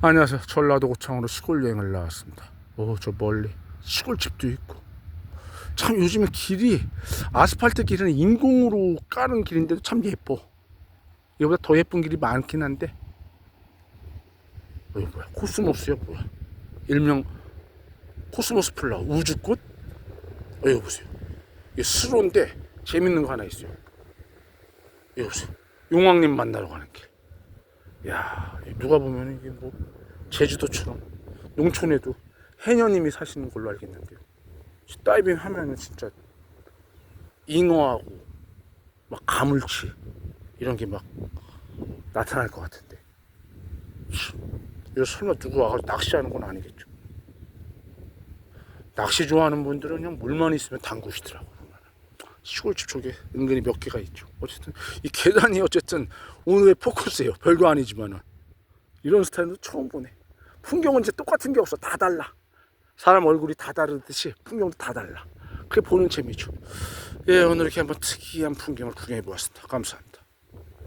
안녕하세요. 전라도 고창으로 시골 여행을 나왔습니다. 오, 저 멀리 시골집도 있고. 참 요즘에 길이 아스팔트 길은 인공으로 까는 길인데도 참 예뻐. 이거보다 더 예쁜 길이 많긴 한데. 어, 뭐야? 코스모스야 뭐야? 일명 코스모스 플라워 우주꽃? 어, 이거 보세요. 이게 수로인데 재밌는 거 하나 있어요. 이거 보세요. 용왕님 만나러 가는 길. 야, 누가 보면 이게 뭐 제주도처럼 농촌에도 해녀님이 사시는 걸로 알겠는데요. 다이빙 하면은 진짜 잉어하고 막 가물치 이런 게 막 나타날 것 같은데. 이거 설마 누구 와가지고 낚시하는 건 아니겠죠? 낚시 좋아하는 분들은 그냥 물만 있으면 담그시더라고. 시골집 쪽에 은근히 몇 개가 있죠. 어쨌든 이 계단이 어쨌든 오늘의 포커스예요. 별거 아니지만은 이런 스타일도 처음 보네. 풍경은 이제 똑같은 게 없어. 다 달라. 사람 얼굴이 다 다르듯이 풍경도 다 달라. 그게 보는 재미죠. 예, 오늘 이렇게 한번 특이한 풍경을 구경해 보았습니다. 감사합니다.